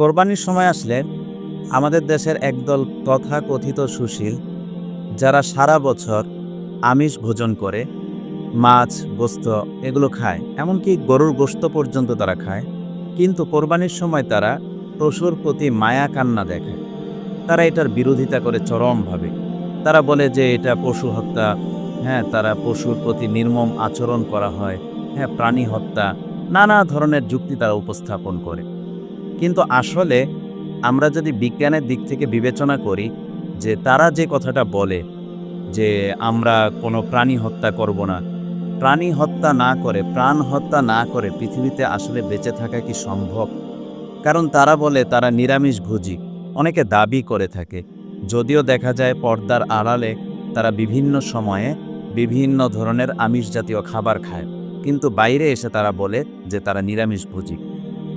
কোরবানির সময় আসলে আমাদের দেশের একদল তথাকথিত সুশীল, যারা সারা বছর আমিষ ভোজন করে, মাছ, গোস্ত এগুলো খায়, এমনকি গরুর গোস্ত পর্যন্ত তারা খায়। কিন্তু কোরবানির সময় তারা পশুর প্রতি মায়া কান্না দেখায় তারা এটার বিরোধিতা করে চরমভাবে। তারা বলে যে এটা পশু হত্যা। হ্যাঁ তারা পশুর প্রতি নির্মম আচরণ করা হয়। হ্যাঁ প্রাণী হত্যা। নানা ধরনের যুক্তি তারা উপস্থাপন করে। কিন্তু আসলে আমরা যদি বিজ্ঞানের দিক থেকে বিবেচনা করি যে তারা যে কথাটা বলে যে আমরা কোনো প্রাণী হত্যা করব না, প্রাণী হত্যা না করে, প্রাণ হত্যা না করে পৃথিবীতে আসলে বেঁচে থাকা কি সম্ভব? কারণ তারা বলে তারা নিরামিষ ভোজী অনেকে দাবি করে থাকে। যদিও দেখা যায় পর্দার আড়ালে তারা বিভিন্ন সময়ে বিভিন্ন ধরনের আমিষ জাতীয় খাবার খায়, কিন্তু বাইরে এসে তারা বলে যে তারা নিরামিষ ভোজী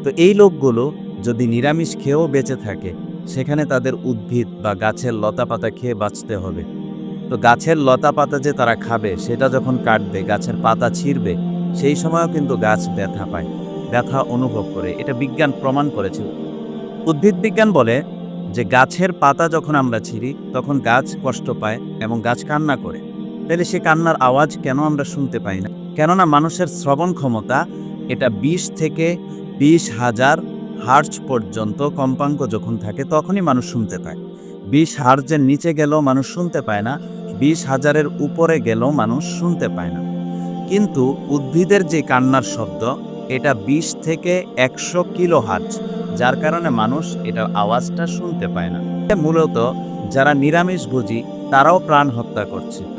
তো এই লোকগুলো যদি নিরামিষ খেয়েও বেঁচে থাকে, সেখানে তাদের উদ্ভিদ বা গাছের লতাপাতা খেয়ে বাঁচতে হবে। তো গাছের লতাপাতা যে তারা খাবে, সেটা যখন কাটবে, গাছের পাতা ছিঁড়বে, সেই সময়ও কিন্তু গাছ ব্যথা পায়, ব্যথা অনুভব করে। এটা বিজ্ঞান প্রমাণ করেছে। উদ্ভিদ বিজ্ঞান বলে যে গাছের পাতা যখন আমরা ছিঁড়ি, তখন গাছ কষ্ট পায় এবং গাছ কান্না করে। তাহলে সে কান্নার আওয়াজ কেন আমরা শুনতে পাই না? কেননা মানুষের শ্রবণ ক্ষমতা এটা বিশ থেকে বিশ হাজার হার্জ পর্যন্ত কম্পাঙ্ক যখন থাকে, তখনই মানুষ শুনতে পায়। বিশ হার্জের নিচে গেলেও মানুষ শুনতে পায় না, বিশ হাজারের উপরে গেলেও মানুষ শুনতে পায় না। কিন্তু উদ্ভিদের যে কান্নার শব্দ, এটা বিশ থেকে একশো কিলো হার্জ, যার কারণে মানুষ এটার আওয়াজটা শুনতে পায় না। মূলত যারা নিরামিষ নিরামিষভোজী, তারাও প্রাণ হত্যা করছে।